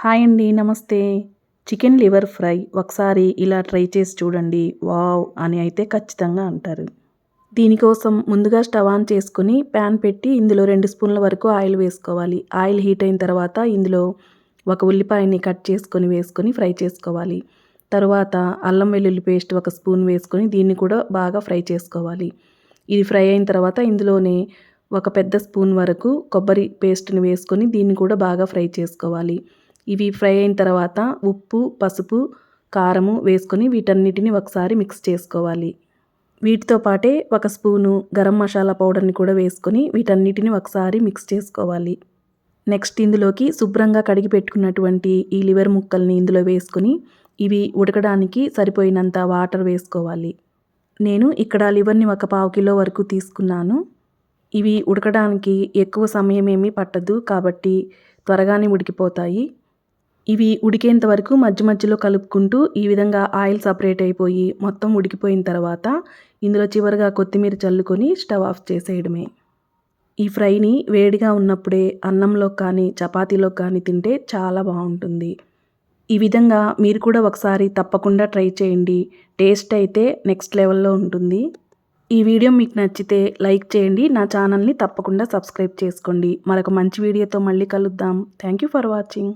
Hi అండి నమస్తే. Chicken liver fry ఒకసారి ఇలా ట్రై చేసి చూడండి. వావ్ అని అయితే ఖచ్చితంగా అంటారు. దీనికోసం ముందుగా స్టవ్ ఆన్ చేసుకుని ప్యాన్ పెట్టి ఇందులో రెండు స్పూన్ల వరకు ఆయిల్ వేసుకోవాలి. ఆయిల్ హీట్ అయిన తర్వాత ఇందులో ఒక ఉల్లిపాయని కట్ చేసుకొని వేసుకొని ఫ్రై చేసుకోవాలి. తర్వాత అల్లం వెల్లుల్లి పేస్ట్ ఒక స్పూన్ వేసుకొని దీన్ని కూడా బాగా ఫ్రై చేసుకోవాలి. ఇది ఫ్రై అయిన తర్వాత ఇందులోనే ఒక పెద్ద స్పూన్ వరకు కొబ్బరి పేస్ట్ని వేసుకొని దీన్ని కూడా బాగా ఫ్రై చేసుకోవాలి. ఇవి ఫ్రై అయిన తర్వాత ఉప్పు పసుపు కారము వేసుకొని వీటన్నిటిని ఒకసారి మిక్స్ చేసుకోవాలి. వీటితో పాటే ఒక స్పూను గరం మసాలా పౌడర్ని కూడా వేసుకొని వీటన్నిటిని ఒకసారి మిక్స్ చేసుకోవాలి. నెక్స్ట్ ఇందులోకి శుభ్రంగా కడిగి పెట్టుకున్నటువంటి ఈ లివర్ ముక్కల్ని ఇందులో వేసుకొని ఇవి ఉడకడానికి సరిపోయినంత వాటర్ వేసుకోవాలి. నేను ఇక్కడ లివర్ని ఒక పావు కిలో వరకు తీసుకున్నాను. ఇవి ఉడకడానికి ఎక్కువ సమయం ఏమీ పట్టదు కాబట్టి త్వరగానే ఉడికిపోతాయి. ఇవి ఉడికేంత వరకు మధ్య మధ్యలో కలుపుకుంటూ ఈ విధంగా ఆయిల్ సపరేట్ అయిపోయి మొత్తం ఉడికిపోయిన తర్వాత ఇందులో చివరిగా కొత్తిమీర చల్లుకొని స్టవ్ ఆఫ్ చేసేయడమే. ఈ ఫ్రైని వేడిగా ఉన్నప్పుడే అన్నంలో కానీ చపాతీలో కానీ తింటే చాలా బాగుంటుంది. ఈ విధంగా మీరు కూడా ఒకసారి తప్పకుండా ట్రై చేయండి. టేస్ట్ అయితే నెక్స్ట్ లెవెల్లో ఉంటుంది. ఈ వీడియో మీకు నచ్చితే లైక్ చేయండి. నా ఛానల్ని తప్పకుండా సబ్స్క్రైబ్ చేసుకోండి. మరొక మంచి వీడియోతో మళ్ళీ కలుద్దాం. Thank you for watching.